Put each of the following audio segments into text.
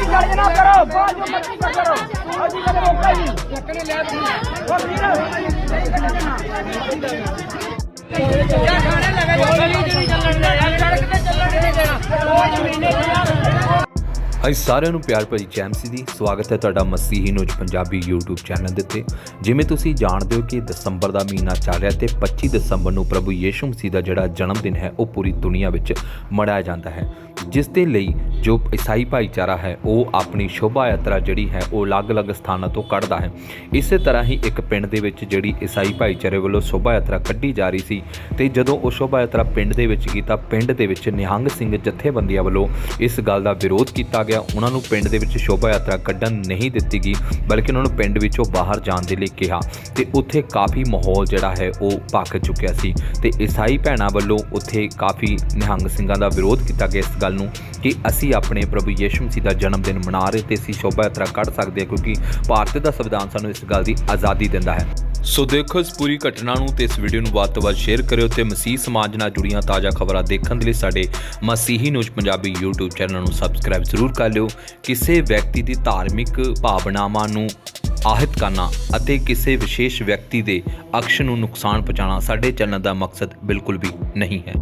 ਜਨਾ ਕਰੋ ਕਰ ਕਰੋ ਕਦੇ ਨਹੀਂ ਚੱਕਣੇ ਲੈ ਤੂੰ ਓ ਵੀਰ ਨਹੀਂ ਕੱਢਣਾ ਯਾ ਗਾਣੇ ਲਗਾ ਜੋ ਗਲੀ ਜਿਹੜੀ ਚੱਲਣ ਦੇ ਯਾਰ ਸੜਕ ਤੇ ਚੱਲਣ ਨਹੀਂ ਦੇਣਾ ਉਹ ਜ਼ਮੀਨੇ ਦੀ ਯਾਰ ਹਾਂਜੀ ਸਾਰਿਆਂ ਨੂੰ ਪਿਆਰ ਭਰੀ ਜੈਮਸੀ ਦੀ ਸਵਾਗਤ ਹੈ ਤੁਹਾਡਾ Masihi news Punjabi YouTube channel ਦੇ ਉੱਤੇ। ਜਿਵੇਂ ਤੁਸੀਂ ਜਾਣਦੇ ਹੋ ਕਿ ਦਸੰਬਰ ਦਾ ਮਹੀਨਾ ਚੱਲ ਰਿਹਾ ਤੇ 25 ਦਸੰਬਰ ਨੂੰ ਪ੍ਰਭੂ ਯੀਸ਼ੂ ਮਸੀਹ ਦਾ ਜਿਹੜਾ ਜਨਮ ਦਿਨ ਹੈ ਉਹ ਪੂਰੀ ਦੁਨੀਆ ਵਿੱਚ ਮਨਾਇਆ ਜਾਂਦਾ ਹੈ। ਜਿਸ ਦੇ ਲਈ ਜੋ ਈਸਾਈ ਭਾਈਚਾਰਾ ਹੈ, ਉਹ ਆਪਣੀ ਸ਼ੋਭਾ ਯਾਤਰਾ ਜਿਹੜੀ ਹੈ, ਉਹ ਅਲੱਗ-ਅਲੱਗ ਸਥਾਨਾਂ ਤੋਂ ਕੱਢਦਾ ਹੈ। ਇਸੇ ਤਰ੍ਹਾਂ ਹੀ ਇੱਕ ਪਿੰਡ ਦੇ ਵਿੱਚ ਜਿਹੜੀ ਈਸਾਈ ਭਾਈਚਾਰੇ ਵੱਲੋਂ ਸ਼ੋਭਾ ਯਾਤਰਾ ਕੱਢੀ ਜਾ ਰਹੀ ਸੀ ਤੇ ਜਦੋਂ ਉਹ ਸ਼ੋਭਾ ਯਾਤਰਾ ਪਿੰਡ ਦੇ ਵਿੱਚ ਗਈ ਤਾਂ ਪਿੰਡ ਦੇ ਵਿੱਚ ਨਿਹੰਗ ਸਿੰਘ ਜਥੇਬੰਦੀਆਂ ਵੱਲੋਂ ਇਸ ਗੱਲ ਦਾ ਵਿਰੋਧ ਕੀਤਾ ਗਿਆ। ਉਹਨਾਂ ਨੂੰ ਪਿੰਡ ਦੇ ਵਿੱਚ ਸ਼ੋਭਾ ਯਾਤਰਾ ਕੱਢਣ ਨਹੀਂ ਦਿੱਤੀ ਗਈ, ਬਲਕਿ ਉਹਨਾਂ ਨੂੰ ਪਿੰਡ ਵਿੱਚੋਂ ਬਾਹਰ ਜਾਣ ਦੇ ਲਈ ਕਿਹਾ ਤੇ ਉੱਥੇ ਕਾਫੀ ਮਾਹੌਲ ਜਿਹੜਾ ਹੈ, ਉਹ ਭਖ ਚੁੱਕਿਆ ਸੀ ਤੇ ਈਸਾਈ ਭੈਣਾਂ ਵੱਲੋਂ ਉੱਥੇ ਕਾਫੀ ਨਿਹੰਗ ਸਿੰਘਾਂ ਦਾ ਵਿਰੋਧ ਕੀਤਾ ਗਿਆ। ਇਸ ਗੱਲ ਨੂੰ ਕਿ ਅਸੀਂ ਆਪਣੇ ਪ੍ਰਭੂ ਯਿਸੂ ਮਸੀਹ ਦਾ ਜਨਮ ਦਿਨ ਮਨਾ ਰਹੇ ਤੇ ਅਸੀਂ ਸ਼ੋਭਾ ਯਾਤਰਾ ਕੱਢ ਸਕਦੇ ਹਾਂ ਕਿਉਂਕਿ ਭਾਰਤ ਦਾ ਸੰਵਿਧਾਨ ਸਾਨੂੰ ਇਸ ਗੱਲ ਦੀ ਆਜ਼ਾਦੀ ਦਿੰਦਾ ਹੈ। ਸੋ ਦੇਖੋ ਇਸ ਪੂਰੀ ਘਟਨਾ ਨੂੰ ਤੇ ਇਸ ਵੀਡੀਓ ਨੂੰ ਵੱਧ ਤੋਂ ਵੱਧ ਸ਼ੇਅਰ ਕਰਿਓ ਤੇ ਮਸੀਹ ਸਮਾਜ ਨਾਲ ਜੁੜੀਆਂ ਤਾਜ਼ਾ ਖਬਰਾਂ ਦੇਖਣ ਦੇ ਲਈ ਸਾਡੇ Masihi news Punjabi YouTube channel ਨੂੰ ਸਬਸਕ੍ਰਾਈਬ ਜ਼ਰੂਰ ਕਰ ਲਿਓ। ਕਿਸੇ ਵਿਅਕਤੀ ਦੀ ਧਾਰਮਿਕ ਭਾਵਨਾਵਾਂ ਨੂੰ ਆਹਿਤ ਕਰਨਾ ਅਤੇ ਕਿਸੇ ਵਿਸ਼ੇਸ਼ ਵਿਅਕਤੀ ਦੇ ਅਕਸ਼ ਨੂੰ ਨੁਕਸਾਨ ਪਹੁੰਚਾਉਣਾ ਸਾਡੇ ਚੈਨਲ ਦਾ ਮਕਸਦ ਬਿਲਕੁਲ ਵੀ ਨਹੀਂ ਹੈ।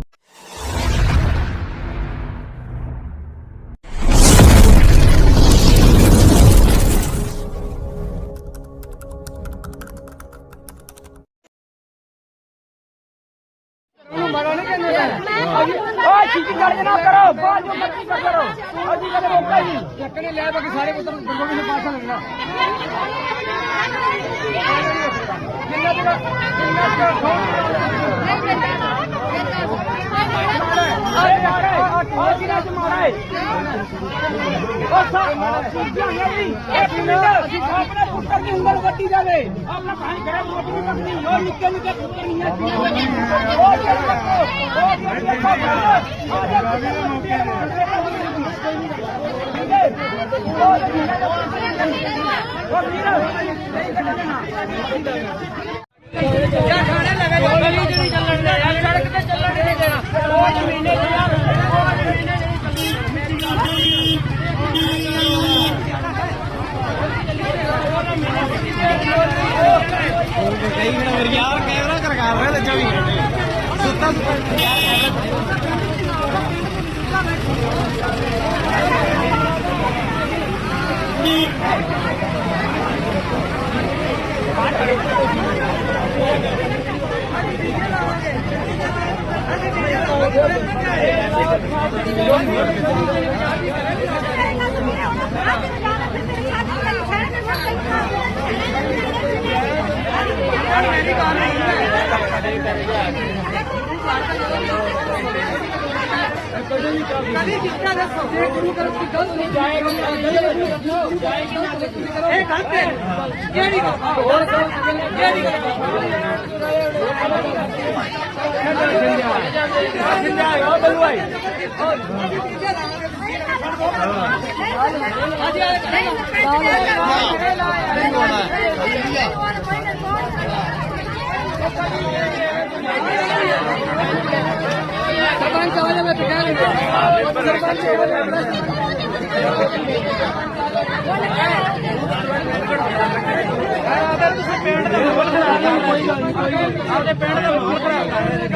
ਓਏ ਚੀਚੀ ਚੜ ਜਨਾ ਕਰੋ, ਬਾਅਦ ਜੋ ਕਰੋ ਅਸੀਂ ਕਦੇ ਰੋਕਾ ਹੀ ਨਹੀਂ ਚੱਕਣੇ ਲੈ ਬਾਕੀ ਸਾਰੇ ਪੁੱਤਰ ਗੁਰਗੋਬਿੰਦ ਸਿੰਘ ਪਾਸਾ ਲੱਗਣਾ ਜਿੰਨਾ ਤੱਕ ਜਿੰਨਾ ਤੱਕ ਆਏ ਆ ਕਿਹਨਾਂ ਚ ਮਾਰਾ ਹੈ ਉਹ ਸਾ ਨਹੀਂ ਇੱਕ ਮਿੰਟ ਅਸੀਂ ਆਪਣੇ ਪੁੱਤਰ ਦੀ ਉਂਗਲ ਵੱਡੀ ਜਾਵੇ ਆਪਣਾ ਭਾਈ ਘਰੇ ਰੋਟੀ ਨਹੀਂ ਪਕਣੀ ਉਹ ਨਿੱਕੇ ਨਿੱਕੇ ਪੁੱਤਰ ਨਹੀਂ ਆ ਉਹ ਜਿਹੜਾ ਉਹ ਜਿਹੜਾ ਆ ਜਾ ਗਲੀ ਜਿਹੜੀ ਚੱਲਣ ਦੇ ਯਾਰ ਸੜਕ ਤੇ ਚੱਲਣ ਨਹੀਂ ਦੇਣਾ ਉਹ ਜ਼ਮੀਨੇ ਦੀ ਯਾਰ ਉਹ ਜ਼ਮੀਨੇ ਦੀ ਯਾਰ ਕੈਮਰਾ ਕਰਕਾ ਰਿਹਾ ਤੇ 24 ਘੰਟੇ। ਸੁੱਤਾ कभी जितना रखो गुरु करो कि गलत नहीं जाएगा ये गलत है ये नहीं करो ये नहीं करो आज आज ਸਰਪੰਚ ਆ ਜਾ ਮੈਂ ਕਹਿ ਸਰਪੰਚ ਅਗਰ ਤੁਸੀਂ ਪਿੰਡ ਦੇ ਮਾਹੌਲ ਖਰਾਬ ਕਰ ਕੋਈ ਗੱਲ ਨਹੀਂ ਆਪਦੇ ਪਿੰਡ ਦਾ ਮਾਹੌਲ ਖਰਾਬ ਕਰ ਰਹੇ ਨੇ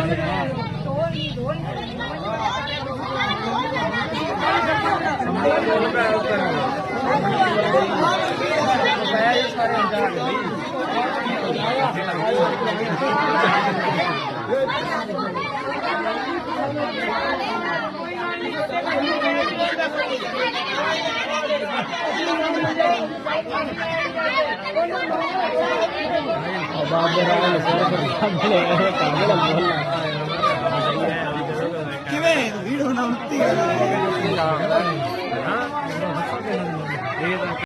ਕਿਵੇਂ ਵੀਡੀਓ ਬਣਾਉਂਦੀ